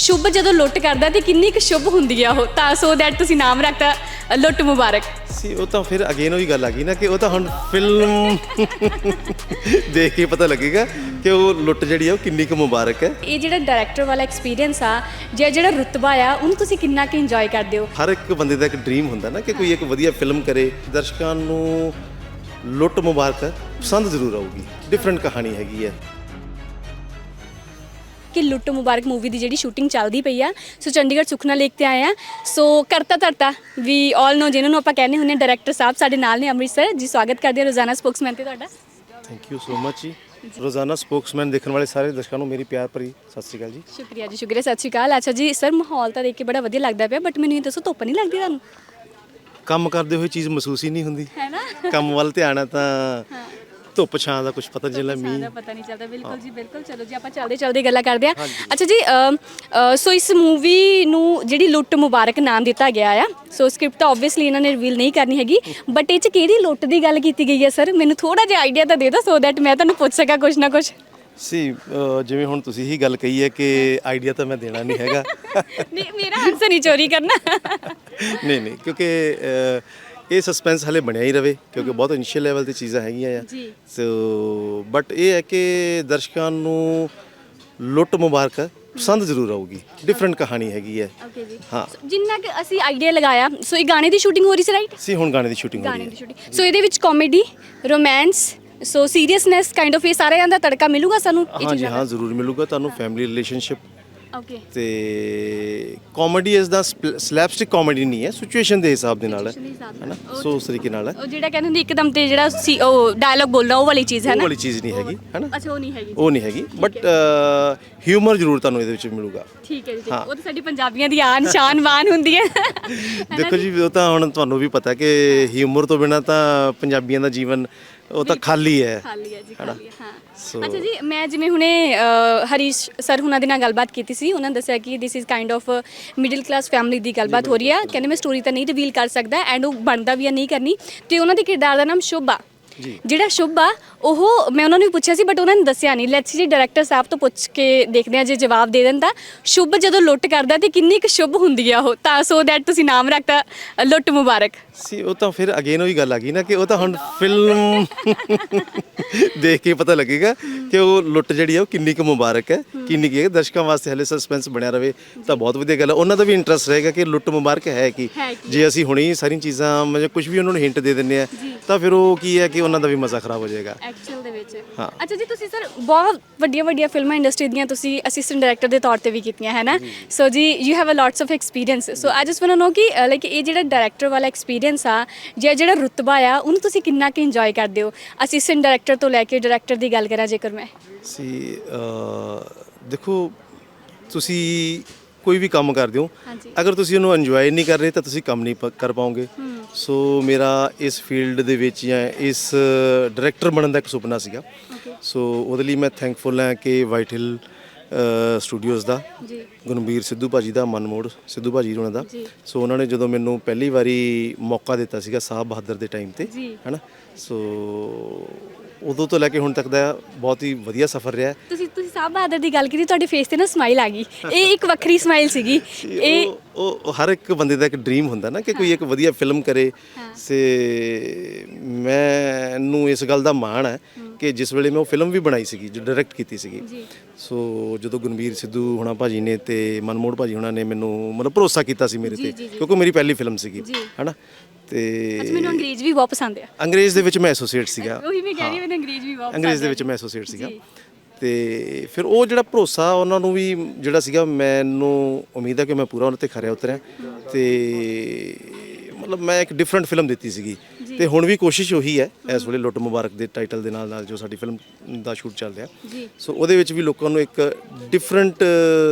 ਸ਼ੁਭ ਜਦੋਂ ਲੁੱਟ ਕਰਦਾ ਤੇ ਕਿੰਨੀ ਕੁ ਸ਼ੁਭ ਹੁੰਦੀ ਆ ਉਹ ਤਾਂ ਸੋ ਦੈਟ ਤੁਸੀਂ ਨਾਮ ਰੱਖਤਾ ਲੁੱਟ ਮੁਬਾਰਕ। ਸੀ ਉਹ ਤਾਂ ਫਿਰ ਅਗੇਨ ਉਹੀ ਗੱਲ ਆ ਗਈ ਨਾ ਕਿ ਉਹ ਤਾਂ ਹੁਣ ਫਿਲਮ ਦੇਖ ਕੇ ਪਤਾ ਲੱਗੇਗਾ ਕਿ ਉਹ ਲੁੱਟ ਜਿਹੜੀ ਆ ਉਹ ਕਿੰਨੀ ਕੁ ਮੁਬਾਰਕ ਹੈ। ਇਹ ਜਿਹੜਾ ਡਾਇਰੈਕਟਰ ਵਾਲਾ ਐਕਸਪੀਰੀਅੰਸ ਆ ਜਾਂ ਜਿਹੜਾ ਰੁਤਬਾ ਆ ਉਹਨੂੰ ਤੁਸੀਂ ਕਿੰਨਾ ਕੁ ਇੰਜੋਏ ਕਰਦੇ ਹੋ? ਹਰ ਇੱਕ ਬੰਦੇ ਦਾ ਇੱਕ ਡ੍ਰੀਮ ਹੁੰਦਾ ਨਾ ਕਿ ਕੋਈ ਇੱਕ ਵਧੀਆ ਫਿਲਮ ਕਰੇ ਦਰਸ਼ਕਾਂ ਨੂੰ ਲੁੱਟ ਮੁਬਾਰਕ ਪਸੰਦ ਜ਼ਰੂਰ ਆਊਗੀ ਡਿਫਰੈਂਟ ਕਹਾਣੀ ਹੈਗੀ ਹੈ। ਕਿ ਲੁੱਟ ਮੁਬਾਰਕ ਮੂਵੀ ਦੀ ਜਿਹੜੀ ਸ਼ੂਟਿੰਗ ਚੱਲਦੀ ਪਈ ਆ। ਸੋ ਚੰਡੀਗੜ੍ਹ ਸੁਖਨਾ ਲੇਕ ਤੇ ਆਏ ਆ। ਸੋ ਕਰਤਾ ਧਰਤਾ ਵੀ ਆਲ ਨੋ ਜਿਹਨਾਂ ਨੂੰ ਆਪਾਂ ਕਹਿੰਦੇ ਹੁੰਦੇ ਡਾਇਰੈਕਟਰ ਸਾਹਿਬ ਸਾਡੇ ਨਾਲ ਨੇ ਅੰਮ੍ਰਿਤਸਰ। ਜੀ ਸਵਾਗਤ ਕਰਦੇ ਹਾਂ ਰੋਜ਼ਾਨਾ ਸਪੋਕਸਮੈਨ ਤੇ ਤੁਹਾਡਾ। ਥੈਂਕ ਯੂ ਸੋ ਮਚ ਜੀ। ਰੋਜ਼ਾਨਾ ਸਪੋਕਸਮੈਨ ਦੇਖਣ ਵਾਲੇ ਸਾਰੇ ਦਰਸ਼ਕਾਂ ਨੂੰ ਮੇਰੀ ਪਿਆਰ ਭਰੀ ਸਤਿ ਸ਼੍ਰੀ ਅਕਾਲ ਜੀ। ਸ਼ੁਕਰੀਆ ਜੀ ਸ਼ੁਕਰੀਆ ਸਤਿ ਸ਼੍ਰੀ ਅਕਾਲ। ਅੱਛਾ ਜੀ ਸਰ ਮਾਹੌਲ ਤਾਂ ਦੇਖ ਕੇ ਬੜਾ ਵਧੀਆ ਲੱਗਦਾ ਪਿਆ ਬਟ ਮੈਨੂੰ ਇਹ ਦੱਸੋ ਧੁੱਪ ਨਹੀਂ ਲੱਗਦੀ ਤੁਹਾਨੂੰ? ਕੰਮ ਕਰਦੇ ਹੋਏ ਚੀਜ਼ ਮਹਿਸੂਸ ਹੀ ਨਹੀਂ ਹੁੰਦੀ। ਹੈ ਨਾ? ਕੰਮ ਵੱਲ ਧਿਆਨ ਤਾਂ ਧੁੱਪ ਛਾਂ ਦਾ ਕੁਝ ਪਤਾ ਨਹੀਂ ਚੱਲਦਾ ਸਾਰਾ ਮੀਂਹ। ਪਤਾ ਨਹੀਂ ਚੱਲਦਾ ਬਿਲਕੁਲ ਜੀ ਬਿਲਕੁਲ। ਚਲੋ ਜੀ ਆਪਾਂ ਚੱਲਦੇ ਚੱਲਦੇ ਗੱਲਾਂ ਕਰਦੇ ਆ ਅੱਛਾ ਜੀ ਅਮ, ਅ, ਸੋ ਇਸ ਮੂਵੀ ਨੂੰ ਜਿਹੜੀ ਲੁੱਟ ਮੁਬਾਰਕ ਨਾਮ ਦਿੱਤਾ ਗਿਆ ਆ ਸੋ ਸਕ੍ਰਿਪਟ ਤਾਂ ਆਬਵੀਅਸਲੀ ਇਹਨਾਂ ਨੇ ਰਿਵੀਲ ਨਹੀਂ ਕਰਨੀ ਹੈਗੀ ਬਟ ਇਹ ਚ ਕਿਹੜੀ ਲੁੱਟ ਦੀ ਗੱਲ ਕੀਤੀ ਗਈ ਹੈ ਸਰ ਮੈਨੂੰ ਥੋੜਾ ਜਿਹਾ ਆਈਡੀਆ ਤਾਂ ਦੇ ਦਿਓ ਸੋ ਦੈਟ ਮੈਂ ਤੁਹਾਨੂੰ ਪੁੱਛ ਸਕਾਂ ਕੁਝ ਨਾ ਕੁਝ ਸੀ ਜਿਵੇਂ ਹੁਣ ਤੁਸੀਂ ਹੀ ਗੱਲ ਕਹੀ ਹੈ ਕਿ ਆਈਡੀਆ ਤਾਂ ਮੈਂ ਦੇਣਾ ਨਹੀਂ ਹੈਗਾ। ਨਹੀਂ ਮੇਰਾ ਆਨਸਰ ਨਹੀਂ ਚੋਰੀ ਕਰਨਾ। ਨਹੀਂ ਨਹੀਂ ਕਿਉਂਕਿ ਇਹ ਸਸਪੈਂਸ ਹਲੇ ਬਣਿਆ ਹੀ ਰਵੇ ਕਿਉਂਕਿ ਬਹੁਤ ਇਨੀਸ਼ੀਅਲ ਲੈਵਲ ਤੇ ਚੀਜ਼ਾਂ ਹੈਗੀਆਂ ਆ। ਜੀ। ਸੋ ਬਟ ਇਹ ਹੈ ਕਿ ਦਰਸ਼ਕਾਂ ਨੂੰ ਲੁੱਟ ਮੁਬਾਰਕ ਪਸੰਦ ਜ਼ਰੂਰ ਆਊਗੀ। ਡਿਫਰੈਂਟ ਕਹਾਣੀ ਹੈਗੀ ਹੈ। ਓਕੇ ਜੀ। ਹਾਂ। ਜਿੰਨਾ ਕਿ ਅਸੀਂ ਆਈਡੀਆ ਲਗਾਇਆ ਸੋ ਇਹ ਗਾਣੇ ਦੀ ਸ਼ੂਟਿੰਗ ਹੋ ਰਹੀ ਸੀ ਰਾਈਟ ਸੀ ਹੁਣ ਗਾਣੇ ਦੀ ਸ਼ੂਟਿੰਗ ਹੋ ਗਾਣੇ ਰਹੀ ਦੀ ਹੈ ਸ਼ੂਟਿੰਗ ਸੋ ਇਹਦੇ ਵਿੱਚ comedy romance so seriousness kind of ਇਹ ਸਾਰਿਆਂ ਦਾ ਤੜਕਾ ਮਿਲੂਗਾ ਸਾਨੂੰ? ਇਹ ਹਾਂ ਜੀ ਹਾਂ ਜ਼ਰੂਰ ਮਿਲੂਗਾ। ਤੁਹਾਨੂੰ ਫੈਮਿਲੀ ਰਿਲੇਸ਼ਨਸ਼ਿਪ ਓਕੇ ਤੇ ਕਾਮੇਡੀ ਇਸ ਦਾ ਸਲੈਪਸਟਿਕ ਕਾਮੇਡੀ ਨਹੀਂ ਹੈ ਸਿਚੁਏਸ਼ਨ ਦੇ ਹਿਸਾਬ ਦੇ ਨਾਲ ਹੈ ਹੈਨਾ? ਸੋ ਉਸ ਤਰੀਕੇ ਨਾਲ ਹੈ। ਉਹ ਜਿਹੜਾ ਕਹਿੰਦੇ ਹੁੰਦੇ ਇੱਕਦਮ ਤੇ ਜਿਹੜਾ ਸੀ ਉਹ ਡਾਇਲੌਗ ਬੋਲਣਾ ਉਹ ਵਾਲੀ ਚੀਜ਼ ਹੈ ਉਹ ਨਾ? ਵਾਲੀ ਚੀਜ਼ ਨਹੀਂ ਹੈਗੀ ਹੈਨਾ? ਅੱਛਾ ਉਹ ਨਹੀਂ ਹੈਗੀ। ਉਹ ਨਹੀਂ ਹੈਗੀ ਬਟ ਹਿਊਮਰ ਜ਼ਰੂਰ ਤੁਹਾਨੂੰ ਇਹਦੇ ਵਿੱਚ ਮਿਲੂਗਾ। ਠੀਕ ਹੈ ਜੀ। ਉਹ ਤਾਂ ਸਾਡੀ ਪੰਜਾਬੀਆਂ ਦੀ ਆਨ ਸ਼ਾਨ ਮਾਨ ਹੁੰਦੀ ਹੈ। ਦੇਖੋ ਜੀ ਉਹ ਤਾਂ ਹੁਣ ਤੁਹਾਨੂੰ ਵੀ ਪਤਾ ਕਿ ਹਿਊਮਰ ਤੋਂ ਬਿਨਾ ਤਾਂ ਪੰਜਾਬੀਆਂ ਦਾ ਜੀਵਨ ਉਹ ਤਾਂ ਖਾਲੀ ਹੈ। ਖਾਲੀ ਹੈ ਜੀ ਖਾਲੀ ਹੈ ਹਾਂ। ਸੋ- ਅੱਛਾ ਜੀ ਮੈਂ ਜਿਵੇਂ ਹੁਣੇ ਅ, ਹਰੀਸ਼ ਸਰ ਹੁਣਾਂ ਦੇ ਨਾਲ ਗੱਲਬਾਤ ਕੀਤੀ ਸੀ ਉਹਨਾਂ ਨੇ ਦੱਸਿਆ ਕਿ this is kind of middle class family ਦੀ ਗੱਲਬਾਤ ਹੋ ਰਹੀ ਹੈ। ਕਹਿੰਦੇ ਮੈਂ ਸਟੋਰੀ ਤਾਂ ਨਹੀਂ ਰਿਵੀਲ ਕਰ ਸਕਦਾ ਐਂਡ ਉਹ ਬਣਦਾ ਵੀ ਆ ਨਹੀਂ ਕਰਨੀ। ਤੇ ਉਹਨਾਂ ਦੇ ਕਿਰਦਾਰ ਦਾ ਨਾਮ ਸ਼ੁਭ। ਜਿਹੜਾ ਸ਼ੁਭ ਆ ਉਹ ਮੈਂ ਉਹਨਾਂ ਨੂੰ ਵੀ ਪੁੱਛਿਆ ਸੀ ਬਟ ਉਹਨਾਂ ਨੇ ਦੱਸਿਆ ਨਹੀਂ। ਲੈਟਸ ਜੀ ਡਾਇਰੈਕਟਰ ਸਾਹਿਬ ਤੋਂ ਪੁੱਛ ਕੇ ਦੇਖਦੇ ਆ ਜੇ ਜਵਾਬ ਦੇ ਦਿੰਦਾ। ਸ਼ੁਭ ਜਦੋਂ ਲੁੱਟ ਕਰਦਾ ਤੇ ਕਿੰਨੀ ਕੁ ਸ਼ੁਭ ਹੁੰਦੀ ਆ ਉਹ? ਤਾਂ ਸੋ ਦੈਟ ਤੁਸੀਂ ਨਾਮ ਰੱਖਤਾ ਲੁੱਟ ਮੁਬਾਰਕ। ਸੀ ਉਹ ਤਾਂ ਫਿਰ ਅਗੇਨ ਉਹੀ ਗੱਲ ਆ ਗਈ ਨਾ ਕਿ ਉਹ ਤਾਂ ਹੁਣ ਫਿਲਮ ਦੇਖ ਕੇ ਪਤਾ ਲੱਗੇਗਾ ਕਿ ਉਹ ਲੁੱਟ ਜਿਹੜੀ ਆ ਉਹ ਕਿੰਨੀ ਕੁ ਮੁਬਾਰਕ ਹੈ ਕਿੰਨੀ ਕੀ ਹੈ ਦਰਸ਼ਕਾਂ ਵਾਸਤੇ ਹਲੇ ਸਸਪੈਂਸ ਬਣਿਆ ਰਵੇ ਤਾਂ ਬਹੁਤ ਵਧੀਆ ਗੱਲ ਹੈ ਉਹਨਾਂ ਦਾ ਵੀ ਇੰਟਰਸਟ ਰਹੇਗਾ ਕਿ ਲੁੱਟ ਮੁਬਾਰਕ ਹੈ ਕੀ? ਹੈ ਕੀ। ਜੇ ਅਸੀਂ ਹੁਣੇ ਹੀ ਸਾਰੀਆਂ ਚੀਜ਼ਾਂ ਮਤਲਬ ਕੁਝ ਵੀ ਉਹਨਾਂ ਨੂੰ ਹਿੰਟ ਦੇ ਦਿੰਨੇ ਆ ਤਾਂ ਫਿਰ ਉਹ ਕੀ ਹੈ ਕਿ ਉਹਨਾਂ ਦਾ ਵੀ ਮਜ਼ਾ ਖਰਾਬ ਹੋ ਜਾਏਗਾ। ਐਕਚੁਅਲ ਦੇ ਵਿੱਚ। ਹਾਂ। ਅੱਛਾ ਜੀ ਤੁਸੀਂ ਸਰ ਬਹੁਤ ਵੱਡੀਆਂ ਵੱਡੀਆਂ ਫਿਲਮਾਂ ਇੰਡਸਟਰੀ ਦੀਆਂ ਤੁਸੀਂ ਅਸਿਸਟੈਂਟ ਡਾਇਰੈਕਟਰ ਦੇ ਤੌਰ ਤੇ ਵੀ ਕੀਤੀਆਂ ਹੈ ਨਾ? ਸੋ ਜੀ you have a lots of experience so I just want to know ਕਿ ਲਾਈਕ ਇਹ ਜਿਹੜਾ ਡਾਇਰੈਕਟਰ ਵਾਲਾ ਐਕਸਪੀਰੀਅੰਸ ਆ ਜਾਂ ਜਿਹੜਾ ਰੁਤਬਾ ਆ ਉਹਨੂੰ ਤੁਸੀਂ ਕਿੰਨਾ ਕੁ ਇੰਜੋਏ ਕਰਦੇ ਹੋ? ਅਸਿਸਟੈਂਟ ਡਾਇਰੈਕਟਰ ਤੋਂ ਲੈ ਕੇ ਡਾਇਰੈਕਟਰ ਦੀ ਗੱਲ ਕਰਾਂ ਜੇਕਰ ਮੈਂ। ਸੀ ਦੇਖੋ ਤੁਸੀਂ ਕੋਈ ਵੀ ਕੰਮ ਕਰਦੇ ਹੋ। ਅਗਰ ਤੁਸੀਂ ਉਹਨੂੰ ਇੰਜੋਏ ਨਹੀਂ ਕਰ ਰਹੇ ਤਾਂ ਤੁਸੀਂ ਕੰਮ ਨਹੀਂ ਕਰ ਪਾਓਗੇ। ਸੋ ਮੇਰਾ ਇਸ ਫੀਲਡ ਦੇ ਵਿੱਚ ਜਾਂ ਇਸ ਡਾਇਰੈਕਟਰ ਬਣਨ ਦਾ ਇੱਕ ਸੁਪਨਾ ਸੀਗਾ। ਸੋ ਉਹਦੇ ਲਈ ਮੈਂ ਥੈਂਕਫੁਲ ਹਾਂ ਕਿ ਵਾਈਟ ਹਿਲ ਸਟੂਡੀਓਜ਼ ਦਾ ਜੀ। ਗੁਰਬੀਰ ਸਿੱਧੂ ਭਾਜੀ ਦਾ ਮਨਮੋੜ ਸਿੱਧੂ ਭਾਜੀ ਉਹਨਾਂ ਦਾ। ਸੋ ਉਹਨਾਂ ਨੇ ਜਦੋਂ ਮੈਨੂੰ ਪਹਿਲੀ ਵਾਰੀ ਮੌਕਾ ਦਿੱਤਾ ਸੀਗਾ ਸਾਹਿਬ ਬਹਾਦਰ ਦੇ ਟਾਈਮ ਤੇ। ਹੈਨਾ? ਸੋ ਉਦੋਂ ਤੋਂ ਲੈ ਕੇ ਹੁਣ ਤੱਕ ਦਾ ਬਹੁਤ ਹੀ ਵਧੀਆ ਸਫ਼ਰ ਰਿਹਾ। ਤੁਸੀਂ ਤੁਸੀਂ ਸਾਹਿਬ ਬਹਾਦਰ ਦੀ ਗੱਲ ਕੀਤੀ ਤੁਹਾਡੇ ਫੇਸ ਤੇ ਨਾ ਸਮਾਈਲ ਆ ਗਈ। ਇਹ ਇੱਕ ਵੱਖਰੀ ਸਮਾਈਲ ਸੀਗੀ। ਇਹ ਉਹ ਹਰ ਇੱਕ ਬੰਦੇ ਦਾ ਇੱਕ ਡ੍ਰੀਮ ਹੁੰਦਾ ਨਾ ਕਿ ਕੋਈ ਇੱਕ ਵਧੀਆ ਫਿਲਮ ਕਰੇ। ਸੇ ਮੈਨੂੰ ਇਸ ਗੱਲ ਦਾ ਮਾਣ ਹੈ। ਕਿ ਜਿਸ ਵੇਲੇ ਮੈਂ ਉਹ ਫਿਲਮ ਵੀ ਬਣਾਈ ਸੀਗੀ ਜੋ ਡਾਇਰੈਕਟ ਕੀਤੀ ਸੀਗੀ ਜੀ। ਸੋ ਜਦੋਂ ਗੁਰਬੀਰ ਸਿੱਧੂ ਹੁਣਾ ਭਾਜੀ ਨੇ ਤੇ ਮਨਮੋੜ ਭਾਜੀ ਹੁਣਾ ਨੇ ਮੈਨੂੰ ਮਤਲਬ ਭਰੋਸਾ ਕੀਤਾ ਸੀ ਮੇਰੇ ਤੇ। ਕਿਉਂਕਿ ਮੇਰੀ ਪਹਿਲੀ ਫਿਲਮ ਸੀਗੀ। ਹੈਨਾ ਤੇ ਅੱਛਾ ਮੈਨੂੰ ਅੰਗਰੇਜ਼ ਵੀ ਬਹੁਤ ਪਸੰਦ ਆ ਅੰਗਰੇਜ਼ ਦੇ ਵਿੱਚ ਮੈਂ ਐਸੋਸੀਏਟ ਸੀਗਾ ਉਹੀ ਮੈਂ ਕਹਿ ਰਹੀ ਮੈਨੂੰ ਅੰਗਰੇਜ਼ ਵੀ ਬਹੁਤ ਅੰਗਰੇਜ਼ ਦੇ। ਵਿੱਚ ਮੈਂ ਐਸੋਸੀਏਟ ਸੀਗਾ। ਤੇ ਫਿਰ ਉਹ ਜਿਹੜਾ ਭਰੋਸਾ ਉਹਨਾਂ ਨੂੰ ਵੀ ਜਿਹੜਾ ਸੀਗਾ ਮੈਨੂੰ ਉਮੀਦ ਹੈ ਕਿ ਮੈਂ ਪੂਰਾ ਉਹਨਾਂ ਤੇ ਖਰਿਆ ਉਤਰਿਆ ਤੇ ਮਤਲਬ ਮੈਂ ਇੱਕ ਡਿਫਰੈਂਟ ਫਿਲਮ ਦਿੱਤੀ ਸੀਗੀ ਤੇ ਹੁਣ ਵੀ ਕੋਸ਼ਿਸ਼ ਉਹੀ ਹੈ ਇਸ ਵੇਲੇ ਲੁੱਟ ਮੁਬਾਰਕ ਦੇ ਟਾਈਟਲ ਦੇ ਨਾਲ ਨਾਲ ਜੋ ਸਾਡੀ ਫਿਲਮ ਦਾ ਸ਼ੂਟ ਚੱਲ ਰਿਹਾ। ਸੋ ਉਹਦੇ ਵਿੱਚ ਵੀ ਲੋਕਾਂ ਨੂੰ ਇੱਕ ਡਿਫਰੈਂਟ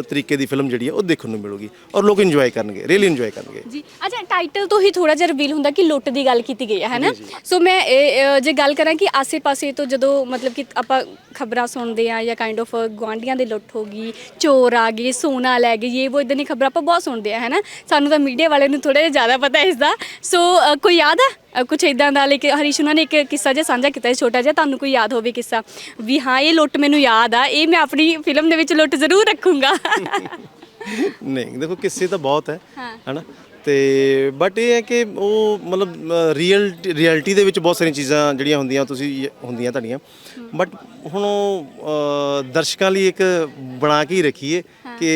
ਤਰੀਕੇ ਦੀ ਫਿਲਮ ਜਿਹੜੀ ਹੈ ਉਹ ਦੇਖਣ ਨੂੰ ਮਿਲੂਗੀ ਔਰ ਲੋਕ ਇੰਜੋਏ ਕਰਨਗੇ ਰੀਅਲੀ ਇੰਜੋਏ ਕਰਨਗੇ। ਜੀ। ਅੱਛਾ ਟਾਈਟਲ ਤੋਂ ਹੀ ਥੋੜਾ ਜਿਹਾ ਰਿਵੀਲ ਹੁੰਦਾ ਕਿ ਲੁੱਟ ਦੀ ਗੱਲ ਕੀਤੀ ਗਈ ਹੈ ਹੈ ਨਾ? ਸੋ ਮੈਂ ਜੇ ਗੱਲ ਕਰਾਂ ਕਿ ਆਸੇ-ਪਾਸੇ ਤੋਂ ਜਦੋਂ ਮਤਲਬ ਕਿ ਆਪਾਂ ਖਬਰਾਂ ਸੁਣਦੇ ਆ ਜਾਂ ਕਾਈਂਡ ਆਫ ਗਵਾਂਡੀਆਂ ਦੇ ਲੁੱਟ ਹੋ ਗਈ ਚੋਰ ਆ ਗਏ ਸੋਨਾ ਲੈ ਗਏ ਇਹ ਉਹ ਇਦਾਂ ਦੀ ਖਬਰਾਂ ਆਪਾਂ ਬਹੁਤ ਸੁਣਦੇ ਆ ਹੈ ਨਾ? ਸਾਨੂੰ ਤਾਂ ਮੀਡੀਆ ਵਾਲਿਆਂ ਨੂੰ ਥੋੜਾ ਜ਼ਿਆਦਾ ਪਤਾ ਇਸ ਦਾ। ਸੋ ਕੋਈ ਯਾਦ ਆ? ਕੁਝ ਇਦਾਂ ਦਾ ਲਾਈਕ ਹਰੀਸ਼ ਉਹਨਾਂ ਨੇ ਇੱਕ ਕਿੱਸਾ ਜਿਹਾ ਸਾਂਝਾ ਕੀਤਾ ਸੀ ਛੋਟਾ ਜਿਹਾ ਤੁਹਾਨੂੰ ਕੋਈ ਯਾਦ ਹੋਵੇ ਕਿੱਸਾ? ਵੀ ਹਾਂ ਇਹ ਲੁੱਟ ਮੈਨੂੰ ਯਾਦ ਆ ਇਹ ਮੈਂ ਆਪਣੀ ਫਿਲਮ ਦੇ ਵਿੱਚ ਲੁੱਟ ਜ਼ਰੂਰ ਰੱਖੂੰਗਾ। ਨਹੀਂ ਦੇਖੋ ਕਿੱਸੇ ਤਾਂ ਬਹੁਤ ਹਾਂ। ਹਨਾ? ਤੇ ਬਟ ਇਹ ਹੈ ਕਿ ਉਹ ਮਤਲਬ ਰੀਅਲ ਰਿਐਲਿਟੀ ਦੇ ਵਿੱਚ ਬਹੁਤ ਸਾਰੀਆਂ ਚੀਜ਼ਾਂ ਜਿਹੜੀਆਂ ਹੁੰਦੀਆਂ ਤੁਸੀਂ ਹੁੰਦੀਆਂ ਤੁਹਾਡੀਆਂ। ਬਟ ਹੁਣ ਉਹ ਦਰਸ਼ਕਾਂ ਲਈ ਇੱਕ ਬਣਾ ਕੇ ਹੀ ਰੱਖੀਏ ਕਿ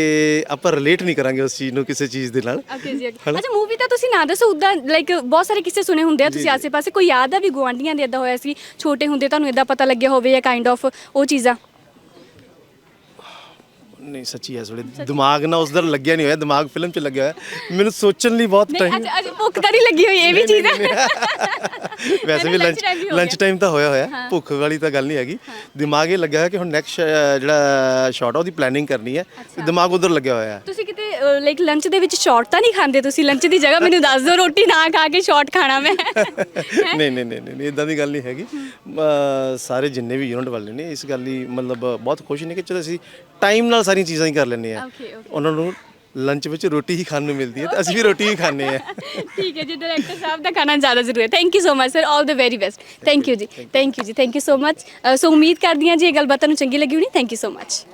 ਆਪਾਂ ਰਿਲੇਟ ਨਹੀਂ ਕਰਾਂਗੇ ਉਸ ਚੀਜ਼ ਨੂੰ ਕਿਸੇ ਚੀਜ਼ ਦੇ ਨਾਲ। ਓਕੇ ਜੀ okay। ਅੱਛਾ ਮੂਵੀ ਤਾਂ ਤੁਸੀਂ ਨਾ ਦੱਸੋ ਉਦਾਂ ਲਾਈਕ ਬਹੁਤ ਸਾਰੇ ਕਿਸੇ ਸੁਣੇ ਹੁੰਦੇ ਆ ਤੁਸੀਂ ਆਸੇ-ਪਾਸੇ। ਕੋਈ ਯਾਦ ਆ ਵੀ ਗੁਆਂਢੀਆਂ ਦੇ ਇਦਾਂ ਹੋਇਆ ਸੀ? ਛੋਟੇ ਹੁੰਦੇ ਤੁਹਾਨੂੰ ਇਦਾਂ ਪਤਾ ਲੱਗਿਆ ਹੋਵੇ ਜਾਂ ਕਾਈਂਡ ਆਫ ਉਹ ਚੀਜ਼ਾਂ? ਨਹੀਂ ਸੱਚੀ ਐ ਥੋੜੇ ਦਿਮਾਗ ਨਾ ਉਸ ਦਰ ਲੱਗਿਆ ਨਹੀਂ ਹੋਇਆ ਦਿਮਾਗ ਫਿਲਮ 'ਚ ਲੱਗਿਆ ਹੋਇਆ। ਮੈਨੂੰ ਸੋਚਣ ਲਈ ਬਹੁਤ ਨਹੀਂ ਟਾਈਮ ਅੱਜ ਅੱਜ ਭੁੱਖ ਤਾਂ ਨਹੀਂ ਲੱਗੀ ਹੋਈ ਇਹ ਵੀ ਚੀਜ਼ ਹੈ। ਵੈਸੇ ਵੀ ਲੰਚ ਲੰਚ। ਟਾਈਮ ਤਾਂ ਹੋਇਆ ਹੋਇਆ ਭੁੱਖ ਵਾਲੀ ਤਾਂ ਗੱਲ ਨਹੀਂ ਹੈਗੀ। ਦਿਮਾਗ ਇਹ ਲੱਗਿਆ ਹੋਇਆ ਕਿ ਹੁਣ ਨੈਕਸਟ ਜਿਹੜਾ ਸ਼ਾਟ ਆ ਉਹਦੀ ਪਲੈਨਿੰਗ ਕਰਨੀ ਹੈ। ਤੇ ਦਿਮਾਗ ਉਧਰ ਲੱਗਿਆ ਹੋਇਆ ਹੈ। ਤੁਸੀਂ ਕਿਤੇ ਲਾਈਕ ਲੰਚ ਦੇ ਵਿੱਚ ਸ਼ਾਰਟ ਤਾਂ ਨਹੀਂ ਖਾਂਦੇ ਤੁਸੀਂ? ਲੰਚ ਦੀ ਜਗ੍ਹਾ ਮੈਨੂੰ ਦੱਸ ਦਿਓ ਰੋਟੀ ਨਾ ਖਾ ਕੇ ਸ਼ਾਰਟ ਖਾਣਾ ਮੈਂ। ਨਹੀਂ ਨਹੀਂ ਨਹੀਂ ਨਹੀਂ ਇਦਾਂ ਦੀ ਗੱਲ ਨਹੀਂ ਹੈਗੀ। ਅਹ ਸਾਰੇ ਜਿੰਨੇ ਵੀ ਯੂਨਿਟ ਵਾਲੇ ਨੇ ਇਸ ਗੱਲ ਲਈ ਮਤਲਬ ਬਹੁਤ ਖੁਸ਼ ਨੇ ਕਿ ਚਲੋ ਅਸੀਂ ਟਾਈਮ ਨਾਲ ਸਾਰੀਆਂ ਚੀਜ਼ਾਂ ਹੀ ਕਰ ਲੈਂਦੇ ਆ. ਉਹਨਾਂ ਨੂੰ ਲੰਚ ਵਿੱਚ ਰੋਟੀ ਹੀ ਖਾਣ ਨੂੰ ਮਿਲਦੀ ਹੈ ਤੇ ਅਸੀਂ ਵੀ ਰੋਟੀ ਹੀ ਖਾਂਦੇ ਆ ਠੀਕ ਹੈ ਜੀ ਡਾਇਰੈਕਟਰ ਸਾਹਿਬ ਦਾ ਖਾਣਾ ਜ਼ਿਆਦਾ ਜ਼ਰੂਰੀ ਹੈ। Thank you so much sir all the very best thank you ਜੀ ਥੈਂਕ ਯੂ ਜੀ thank you so much so ਉਮੀਦ ਕਰਦੀ ਹਾਂ ਜੀ ਇਹ ਗੱਲਬਾਤ ਤੁਹਾਨੂੰ ਚੰਗੀ ਲੱਗੀ ਹੋਣੀ। Thank you so much